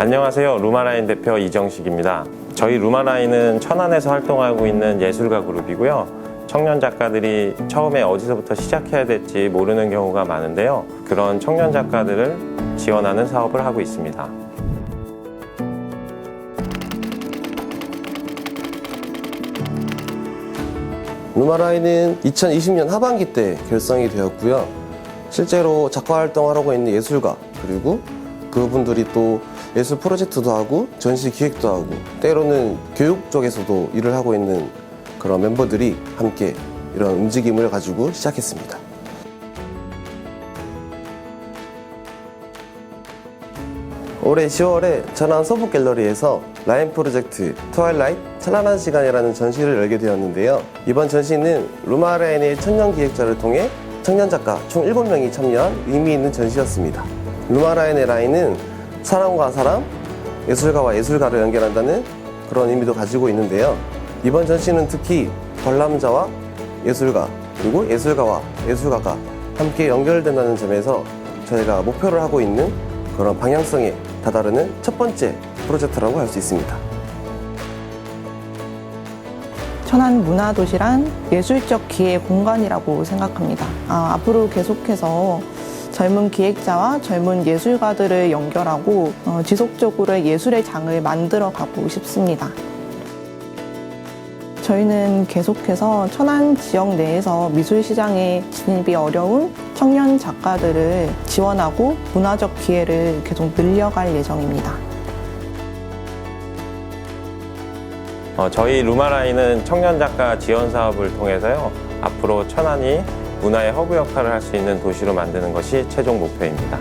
안녕하세요. 루마라인 대표 이정식입니다. 저희 루마라인은 천안에서 활동하고 있는 예술가 그룹이고요. 청년 작가들이 처음에 어디서부터 시작해야 될지 모르는 경우가 많은데요. 그런 청년 작가들을 지원하는 사업을 하고 있습니다. 루마라인은 2020년 하반기 때 결성이 되었고요. 실제로 작가 활동을 하고 있는 예술가 그리고 그분들이 또 예술 프로젝트도 하고 전시 기획도 하고 때로는 교육 쪽에서도 일을 하고 있는 그런 멤버들이 함께 이런 움직임을 가지고 시작했습니다. 올해 10월에 천안 서북 갤러리에서 라인 프로젝트 트와일라이트 찬란한 시간이라는 전시를 열게 되었는데요. 이번 전시는 루마라인의 청년 기획자를 통해 청년 작가 총 7명이 참여한 의미 있는 전시였습니다. 루마라인의 라인은 사람과 사람, 예술가와 예술가를 연결한다는 그런 의미도 가지고 있는데요. 이번 전시는 특히 관람자와 예술가 그리고 예술가와 예술가가 함께 연결된다는 점에서 저희가 목표를 하고 있는 그런 방향성에 다다르는 첫 번째 프로젝트라고 할 수 있습니다. 천안 문화도시란 예술적 기회 공간이라고 생각합니다. 아, 앞으로 계속해서 젊은 기획자와 젊은 예술가들을 연결하고 어, 지속적으로 예술의 장을 만들어 가고 싶습니다. 저희는 계속해서 천안 지역 내에서 미술 시장에 진입이 어려운 청년 작가들을 지원하고 문화적 기회를 계속 늘려갈 예정입니다. 어, 저희 루마라인은 청년 작가 지원 사업을 통해서요. 앞으로 천안이 문화의 허브 역할을 할 수 있는 도시로 만드는 것이 최종 목표입니다.